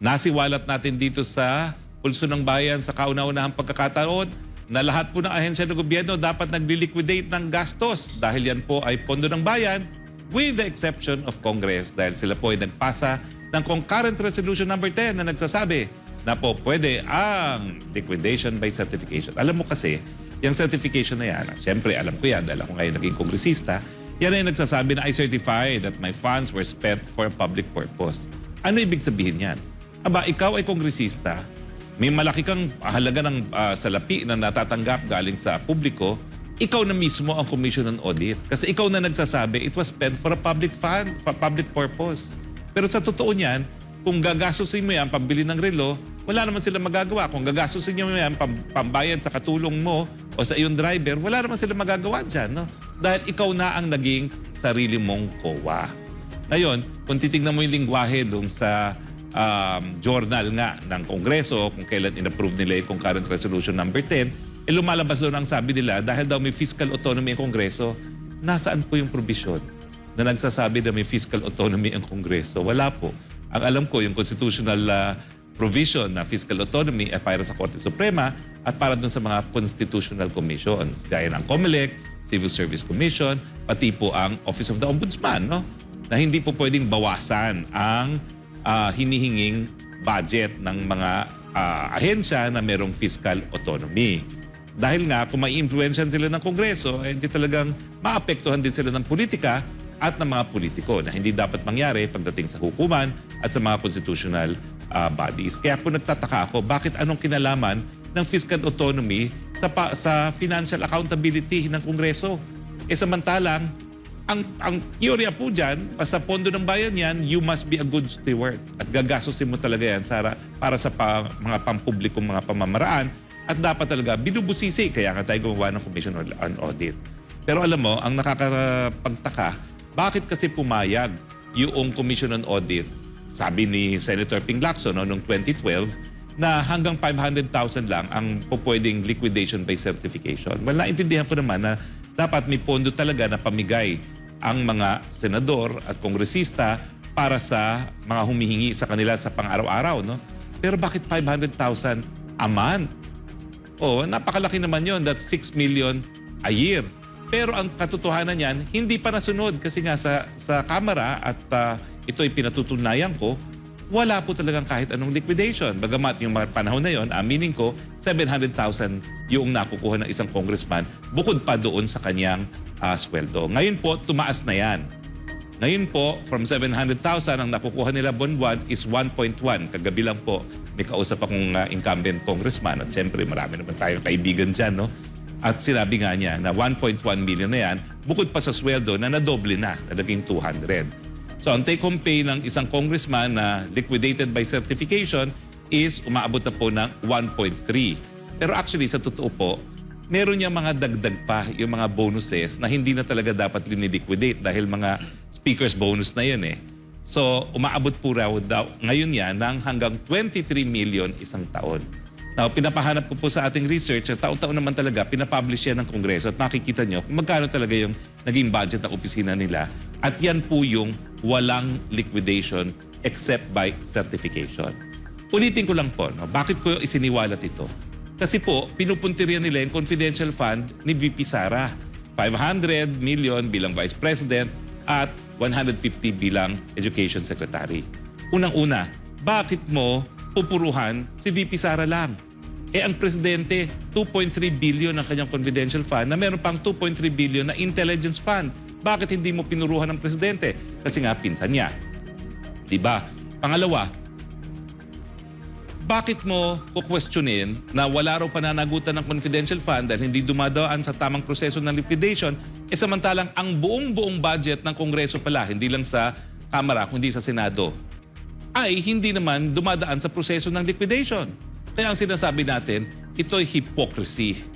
Nasiwalat natin dito sa pulso ng bayan sa kauna-unahang pagkakataon na lahat po ng ahensya ng gobyerno dapat nagli-liquidate ng gastos dahil yan po ay pondo ng bayan with the exception of Congress dahil sila po ay nagpasa ng concurrent resolution number 10 na nagsasabi na po pwede ang liquidation by certification. Alam mo kasi, yung certification na yan, siyempre alam ko yan dahil ako ngayon naging kongresista, yan ay nagsasabi na I certify that my funds were spent for a public purpose. Ano ibig sabihin yan? Aba, ikaw ay kongresista, may malaki kang halaga ng ah, salapi na natatanggap galing sa publiko, ikaw na mismo ang Commission on Audit. Kasi ikaw na nagsasabi, it was spent for a public fund, for public purpose. Pero sa totoo niyan, kung gagastusin mo yan, pambili ng relo, wala naman sila magagawa. Kung gagastusin mo yan, pam- pambayad sa katulong mo o sa iyong driver, wala naman sila magagawa dyan. No? Dahil ikaw na ang naging sarili mong kowa. Ngayon, kung titignan mo yung lingwahe dun sa um, journal nga ng Kongreso, kung kailan inapprove nila yung concurrent resolution number 10, eh lumalabas doon ang sabi nila, dahil daw may fiscal autonomy ang Kongreso, nasaan po yung provision na nagsasabi na may fiscal autonomy ang Kongreso? Wala po. Ang alam ko, yung constitutional uh, provision na fiscal autonomy ay para sa Korte Suprema at para dun sa mga constitutional commissions, gaya ng COMELEC, Civil Service Commission, pati po ang Office of the Ombudsman, no? na hindi po pwedeng bawasan ang ah, hinihinging budget ng mga ah, ahensya na merong fiscal autonomy. Dahil nga, kung mai-influensyan sila ng Kongreso, eh, hindi talagang maapektuhan din sila ng politika at ng mga politiko na hindi dapat mangyari pagdating sa hukuman at sa mga constitutional ah, bodies. Kaya po nagtataka ako, bakit anong kinalaman ng fiscal autonomy sa, pa- sa financial accountability ng Kongreso? Eh samantalang, ang ang teorya po dyan, basta pondo ng bayan yan, you must be a good steward. At gagastusin mo talaga yan para, para sa pa, mga pampublikong mga pamamaraan. At dapat talaga binubusisi. Kaya nga tayo gumawa ng Commission on Audit. Pero alam mo, ang nakakapagtaka, bakit kasi pumayag yung Commission on Audit, sabi ni Senator Ping Lacson no, noong 2012, na hanggang 500,000 lang ang pupwedeng liquidation by certification. Well, naintindihan ko naman na dapat may pondo talaga na pamigay ang mga senador at kongresista para sa mga humihingi sa kanila sa pang-araw-araw. No? Pero bakit 500,000 a month? Oh, napakalaki naman yon. That's 6 million a year. Pero ang katotohanan niyan, hindi pa nasunod kasi nga sa, sa Kamara at ah, ito'y pinatutunayan ko, wala po talagang kahit anong liquidation. Bagamat yung panahon na yon, aminin ko, 700,000 yung nakukuha ng isang congressman bukod pa doon sa kanyang ah, sweldo. Ngayon po, tumaas na yan. Ngayon po, from 700,000 ang nakukuha nila buwan-buwan is 1.1. Kagabi lang po, may kausap akong uh, incumbent congressman at siyempre marami naman tayong kaibigan dyan, no? At sinabi nga niya na 1.1 million na yan, bukod pa sa sweldo na nadoble na, na naging 200. So ang take-home pay ng isang congressman na liquidated by certification is umaabot na po ng 1.3. Pero actually, sa totoo po, meron niya mga dagdag pa, yung mga bonuses na hindi na talaga dapat liniliquidate dahil mga speaker's bonus na yun eh. So, umaabot po raw daw ngayon yan ng hanggang 23 million isang taon. Now, pinapahanap ko po sa ating research, taon-taon naman talaga, pinapublish yan ng Kongreso at makikita nyo kung magkano talaga yung naging budget ng opisina nila. At yan po yung walang liquidation except by certification. Ulitin ko lang po, no? bakit ko isiniwalat ito? Kasi po, pinupuntiryan nila yung confidential fund ni VP Sara. 500 million bilang Vice President at 150 bilang Education Secretary. Unang-una, bakit mo pupuruhan si VP Sara lang? Eh ang presidente, 2.3 billion ang kanyang confidential fund na meron pang 2.3 billion na intelligence fund. Bakit hindi mo pinuruhan ng presidente? Kasi nga pinsan niya. 'Di ba? Pangalawa, bakit mo kukwestiyonin na wala raw pananagutan ng confidential fund dahil hindi dumadaan sa tamang proseso ng liquidation, e samantalang ang buong-buong budget ng Kongreso pala, hindi lang sa Kamara, kundi sa Senado, ay hindi naman dumadaan sa proseso ng liquidation. Kaya ang sinasabi natin, ito'y hypocrisy.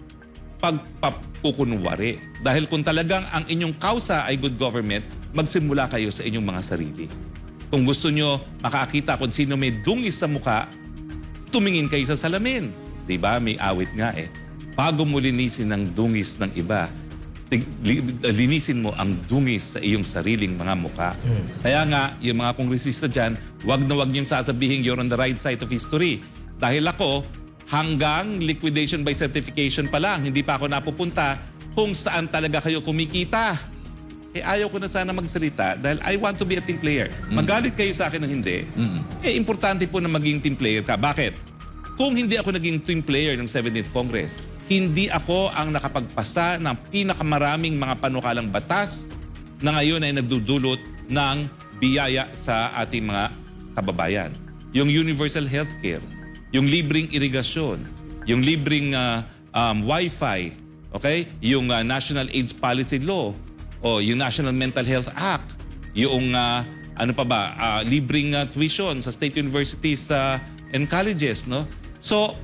Pagpapukunwari. Dahil kung talagang ang inyong kausa ay good government, magsimula kayo sa inyong mga sarili. Kung gusto nyo makakita kung sino may dungis sa muka, tumingin kayo sa salamin. 'Di ba? May awit nga eh. Bago mo linisin ng dungis ng iba, linisin mo ang dungis sa iyong sariling mga muka. Kaya nga, yung mga kongresista dyan, wag na wag niyong sasabihin you're on the right side of history. Dahil ako, hanggang liquidation by certification pa lang, hindi pa ako napupunta kung saan talaga kayo kumikita. Eh ayaw ko na sana magsalita dahil I want to be a team player. Magalit kayo sa akin o hindi, eh importante po na maging team player ka. Bakit? Kung hindi ako naging team player ng 17th Congress, hindi ako ang nakapagpasa ng pinakamaraming mga panukalang batas na ngayon ay nagdudulot ng biyaya sa ating mga kababayan. Yung universal healthcare, yung libreng irigasyon, yung libreng ah, um, wifi, okay? Yung ah, National AIDS Policy Law, o yung National Mental Health Act, yung ah, ano pa ba, ah, libreng ah, tuition sa state universities ah, and colleges, no? So,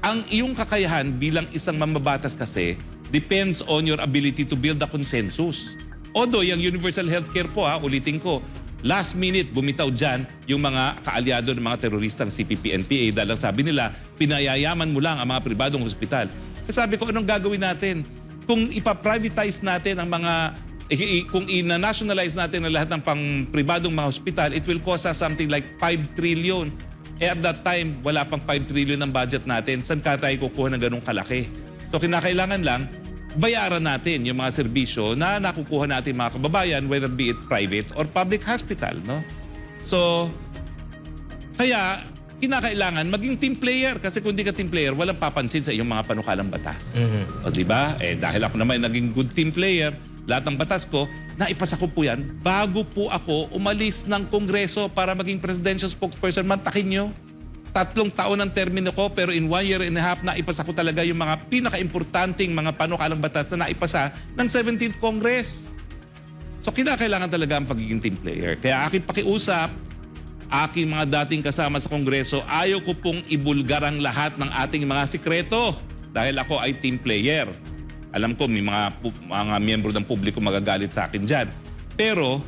ang iyong kakayahan bilang isang mamabatas kasi depends on your ability to build a consensus. Although, yung universal healthcare po, ha, ulitin ko, last minute bumitaw dyan yung mga kaalyado ng mga teroristang CPP-NPA dahil ang sabi nila, pinayayaman mo lang ang mga pribadong hospital. Eh sabi ko, anong gagawin natin? Kung ipa-privatize natin ang mga i- kung i-nationalize natin ang lahat ng pang pribadong mga hospital, it will cost us something like 5 trillion. Eh at that time, wala pang 5 trillion ng budget natin. Saan ka tayo kukuha ng ganong kalaki? So kinakailangan lang, bayaran natin yung mga serbisyo na nakukuha natin mga kababayan, whether be it private or public hospital. No? So, kaya kinakailangan maging team player kasi kung di ka team player, walang papansin sa iyong mga panukalang batas. O di ba? Eh dahil ako naman naging good team player, lahat ng batas ko, naipasa ko po yan bago po ako umalis ng Kongreso para maging presidential spokesperson. Mantakin nyo. Tatlong taon ang termino ko pero in one year and a half naipasa ko talaga yung mga pinaka-importanting mga panukalang batas na naipasa ng 17th Congress. So kinakailangan talaga ang pagiging team player. Kaya aking pakiusap, aking mga dating kasama sa Kongreso, ayaw ko pong ibulgar ang lahat ng ating mga sikreto dahil ako ay team player. Alam ko may mga, mga miyembro ng publiko magagalit sa akin dyan. Pero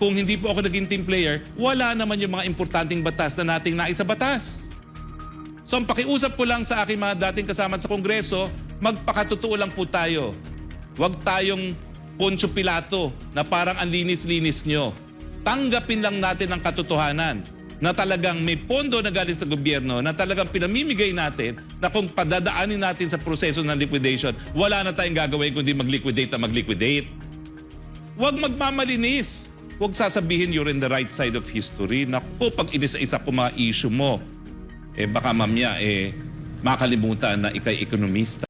kung hindi po ako naging team player, wala naman yung mga importanteng batas na nating naisa batas. So ang pakiusap ko lang sa aking mga dating kasama sa Kongreso, magpakatotoo lang po tayo. Huwag tayong Poncio Pilato na parang ang linis-linis nyo. Tanggapin lang natin ang katotohanan na talagang may pondo na galing sa gobyerno na talagang pinamimigay natin na kung padadaanin natin sa proseso ng liquidation, wala na tayong gagawin kundi mag-liquidate na mag-liquidate. Huwag magmamalinis. Huwag sasabihin you're in the right side of history. Naku, pag inisa-isa ko mga issue mo, eh baka mamya eh makalimutan na ikay ekonomista.